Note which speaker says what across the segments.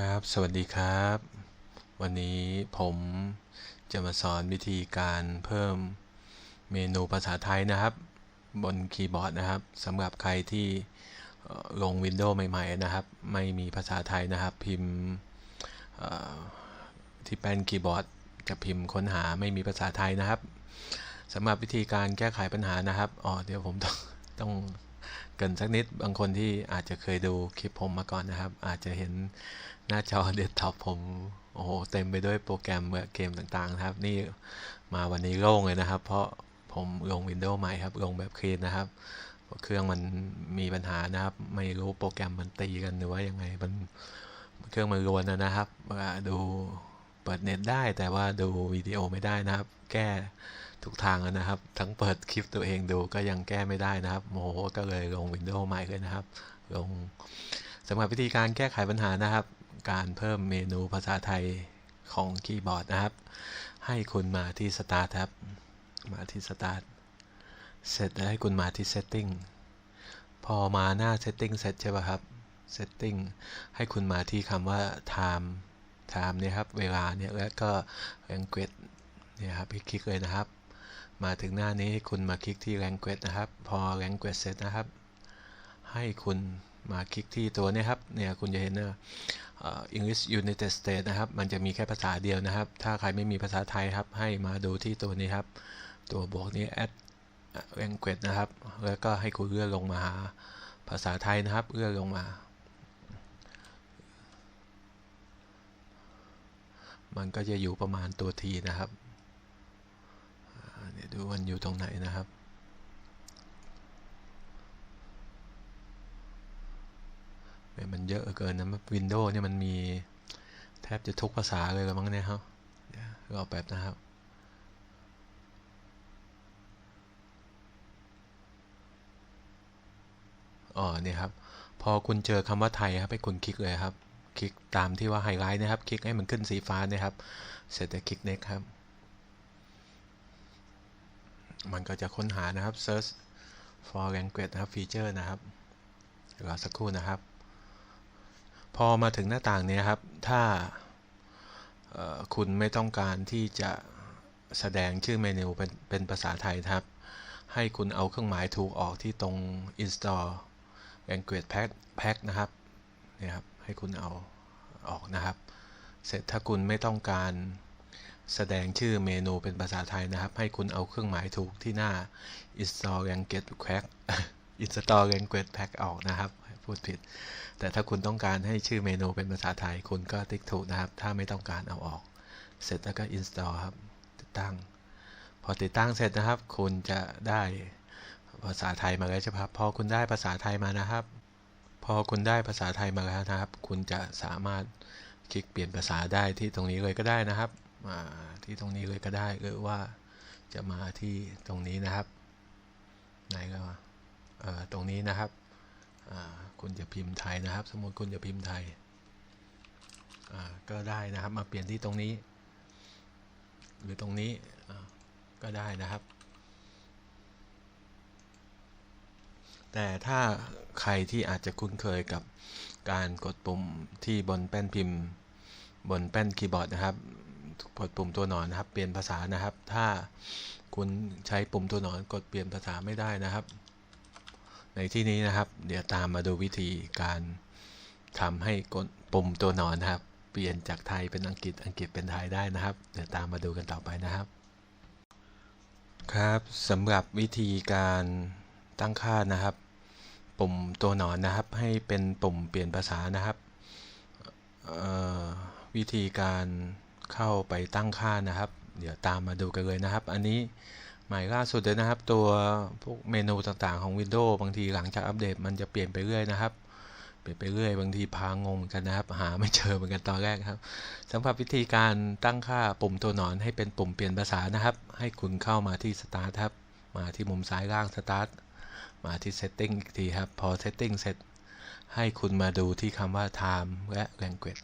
Speaker 1: ครับ สวัสดีครับ วันนี้ผมจะมาสอนวิธีการเพิ่มเมนูภาษาไทยนะครับ บนคีย์บอร์ดนะครับสำหรับใครที่ลง Windows ใหม่ ๆ นะครับ ไม่มีภาษาไทยนะครับ พิมพ์ที่แป้นคีย์บอร์ด จะพิมพ์ค้นหาไม่มีภาษาไทยนะครับสำหรับวิธีการแก้ไขปัญหานะครับอ๋อเดี๋ยวผมต้องต้อง กินสักนิดบางคนที่อาจจะเคยดูคลิปผมมาก่อนนะครับ อาจจะเห็นหน้าจอเดสก์ท็อปผมโอ้โหเต็มไปด้วยโปรแกรมเกมต่างๆนะครับ นี่มาวันนี้โล่งเลยนะครับ เพราะผมลง Windows ใหม่ครับ ลงแบบคลีนนะครับ เครื่องมันมีปัญหานะครับ ไม่รู้โปรแกรมมันตีกันหรือว่ายังไงมันเครื่องมันรวนนะครับดูเปิดเน็ตได้แต่ว่าดูวิดีโอไม่ได้นะครับ แก้ ทุกทางนะครับ ทั้งเปิดคลิปตัวเองดูก็ยังแก้ไม่ได้นะครับโมโหก็เลยลง Windows ใหม่เลยนะครับ ลงสำหรับวิธีการแก้ไขปัญหานะครับ การเพิ่มเมนูภาษาไทยของคีย์บอร์ดนะครับ ให้คุณมาที่ Start ครับ มาที่ Start เสร็จแล้วให้คุณมาที่ Setting พอมาหน้า Setting เสร็จใช่ป่ะครับ Setting ให้คุณมาที่คำว่า Time Time เนี่ยครับ เวลาเนี่ยแล้วก็ Language เนี่ยครับคลิกเลยนะครับ มาถึงหน้านี้คุณมาคลิกที่ Language นะครับ พอ Language เสร็จนะครับ ให้คุณมาคลิกที่ตัวนี้ครับ เนี่ยคุณจะเห็นนะ English United States นะครับ มันจะมีแค่ภาษาเดียวนะครับ ถ้าใครไม่มีภาษาไทยครับ ให้มาดูที่ตัวนี้ครับ ตัวบวกนี้ add language นะครับ แล้วก็ให้คุณเลื่อนลงมาหาภาษาไทยนะครับ เลื่อนลงมา มันก็จะอยู่ประมาณตัวทีนะครับ ดูมันอยู่ตรงไหนนะครับ มันเยอะเกินนะวินโดว์เนี่ยมันมีแทบจะทุกภาษาเลยละมั้งเนี่ยครับรอแป๊บนะครับอ๋อเนี่ยครับ พอคุณเจอคำว่าไทยครับให้คุณคลิกเลยครับ คลิกตามที่ว่าไฮไลท์นะครับ คลิกให้มันขึ้นสีฟ้านะครับ เสร็จแล้วคลิก next ครับ มันก็จะค้นหานะครับ search for language นะครับ feature นะครับรอสักครู่นะครับ พอมาถึงหน้าต่างนี้ครับ ถ้าคุณไม่ต้องการที่จะแสดงชื่อเมนูเป็นเป็นภาษาไทยครับ ให้คุณเอาเครื่องหมายถูกออกที่ตรง install language pack pack นะครับนี่ครับ ให้คุณเอาออกนะครับ เสร็จถ้าคุณไม่ต้องการ แสดงชื่อเมนูเป็นภาษาไทยนะครับ ให้คุณเอาเครื่องหมายถูกที่หน้า install language pack install language pack ออกนะครับ พูดผิด แต่ถ้าคุณต้องการให้ชื่อเมนูเป็นภาษาไทย คุณก็ติ๊กถูกนะครับ ถ้าไม่ต้องการเอาออก เสร็จแล้วก็ install ครับ ติดตั้ง พอติดตั้งเสร็จนะครับ คุณจะได้ภาษาไทยมาแล้วใช่ไหมครับ พอคุณได้ภาษาไทยมานะครับ พอคุณได้ภาษาไทยมาแล้วนะครับ คุณจะสามารถคลิกเปลี่ยนภาษาได้ที่ตรงนี้เลยก็ได้นะครับ มาที่ตรงนี้เลยก็ได้หรือว่าจะมาที่ตรงนี้นะครับ ไหนก็ตรงนี้นะครับคุณจะพิมพ์ไทยนะครับ สมมติคุณจะพิมพ์ไทยก็ได้นะครับมาเปลี่ยนที่ตรงนี้ หรือตรงนี้ก็ได้นะครับ แต่ถ้าใครที่อาจจะคุ้นเคยกับการกดปุ่มที่บนแป้นพิมพ์บนแป้นคีย์บอร์ดนะครับ กดปุ่มตัวหนอนนะครับ เปลี่ยนภาษานะครับ ถ้าคุณใช้ปุ่มตัวหนอนกดเปลี่ยนภาษาไม่ได้นะครับ ในที่นี้นะครับ เดี๋ยวตามมาดูวิธีการทำให้กดปุ่มตัวหนอนนะครับ เปลี่ยนจากไทยเป็นอังกฤษอังกฤษเป็นไทยได้นะครับ เดี๋ยวตามมาดูกันต่อไปนะครับ ครับสำหรับวิธีการตั้งค่านะครับ ปุ่มตัวหนอนนะครับ ให้เป็นปุ่มเปลี่ยนภาษานะครับวิธีการ เข้าไปตั้งค่านะครับ เดี๋ยวตามมาดูกันเลยนะครับ อันนี้ใหม่ล่าสุดเลยนะครับ ตัวพวกเมนูต่างๆของ Windows บางทีหลังจากอัปเดตมันจะเปลี่ยนไปเรื่อยนะครับเปลี่ยนไปเรื่อยบางทีพางงกันนะครับ หาไม่เจอเหมือนกันตอนแรกครับสำหรับวิธีการตั้งค่าปุ่มตัวหนอนให้เป็นปุ่มเปลี่ยนภาษานะครับ ให้คุณเข้ามาที่ Start ครับ มาที่มุมซ้ายล่าง Start มาที่ Setting อีกทีครับ พอ Setting เสร็จให้คุณมาดูที่คำว่า Time และ Language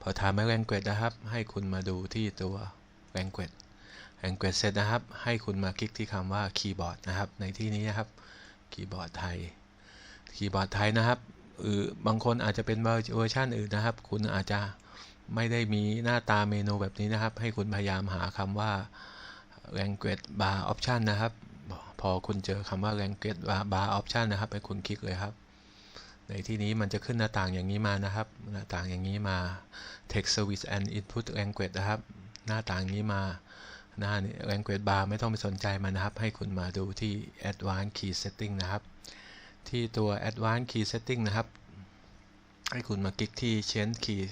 Speaker 1: พอ Time และ Language นะครับ ให้คุณมาดูที่ตัว Language แองเกจเสร็จนะครับ ให้คุณมาคลิกที่คำว่าคีย์บอร์ดนะครับ ในที่นี้นะครับคีย์บอร์ดไทยคีย์บอร์ดไทยนะครับหรือบางคนอาจจะเป็นเวอร์ชันอื่นนะครับ คุณอาจจะไม่ได้มีหน้าตาเมนูแบบนี้นะครับ ให้คุณพยายามหาคำว่า language bar option นะครับ พอคุณเจอคำว่า language bar option นะครับ ให้คุณคลิกเลยครับ ในที่นี้มันจะขึ้นหน้าต่างอย่างนี้มานะครับ หน้าต่างอย่างนี้มา text service and input language นะครับ หน้าต่างนี้มาหน้านี้ language bar ไม่ต้องไปสนใจมันนะครับ ให้คุณมาดูที่ advanced key setting นะครับ ที่ตัว advanced key setting นะครับ ให้คุณมาคลิกที่ change key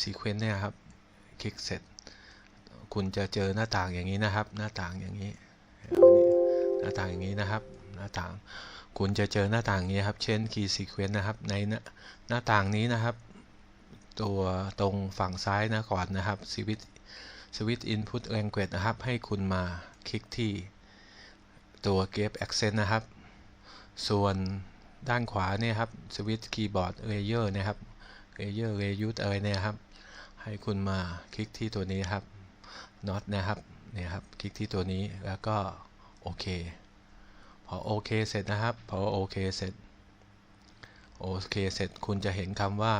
Speaker 1: sequence เนี่ยครับ คลิกเสร็จ คุณจะเจอหน้าต่างอย่างนี้นะครับ หน้าต่างอย่างนี้ หน้าต่างอย่างนี้นะครับ หน้าต่าง คุณจะเจอหน้าต่างนี้ครับ change key sequence นะครับ ในหน้าต่างนี้นะครับ ตัวตรงฝั่งซ้ายนะก่อนนะครับ switch switch input language นะครับ ให้คุณมาคลิกที่ตัว gap accent นะครับ ส่วนด้านขวาเนี่ยครับ switch keyboard layer นะครับ layer layout อะไรเนี่ยครับ ให้คุณมาคลิกที่ตัวนี้ครับ not นะครับเนี่ยครับ คลิกที่ตัวนี้แล้วก็โอเค พอโอเคเสร็จนะครับ พอโอเคเสร็จ โอเคเสร็จคุณจะเห็นคำว่า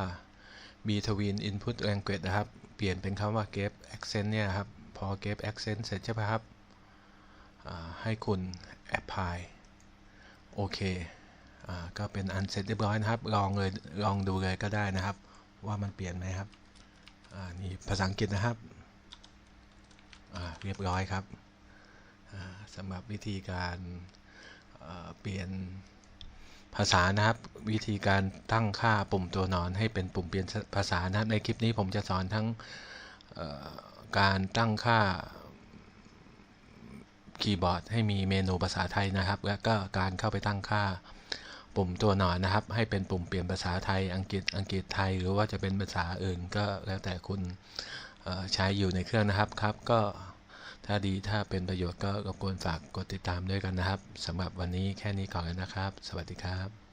Speaker 1: between input language นะครับ เปลี่ยนเป็นคำว่า gap accent เนี่ยครับ พอ gap accent เสร็จใช่ไหมครับ ให้คุณ apply โอเคก็เป็นอันเสร็จเรียบร้อยนะครับ ลองเลย ลองดูเลยก็ได้นะครับ ว่ามันเปลี่ยนไหมครับนี่ภาษาอังกฤษนะครับเรียบร้อยครับสำหรับวิธีการ เปลี่ยนภาษานะครับวิธีการตั้งค่าปุ่มตัวนอน ให้เป็นปุ่มเปลี่ยนภาษานะครับในคลิปนี้ผมจะสอนทั้งการตั้งค่าคีย์บอร์ดให้มีเมนูภาษาไทยนะครับ และก็การเข้าไปตั้งค่าปุ่มตัวหนอนนะครับ ให้เป็นปุ่มเปลี่ยนภาษาไทยอังกฤษอังกฤษไทย หรือว่าจะเป็นภาษาอื่นก็แล้วแต่คุณใช้อยู่ในเครื่องนะครับครับก็ ถ้าดีถ้าเป็นประโยชน์ก็รบกวนฝากกดติดตามด้วยกันนะครับสำหรับวันนี้แค่นี้ก่อนเลยนะครับ สวัสดีครับ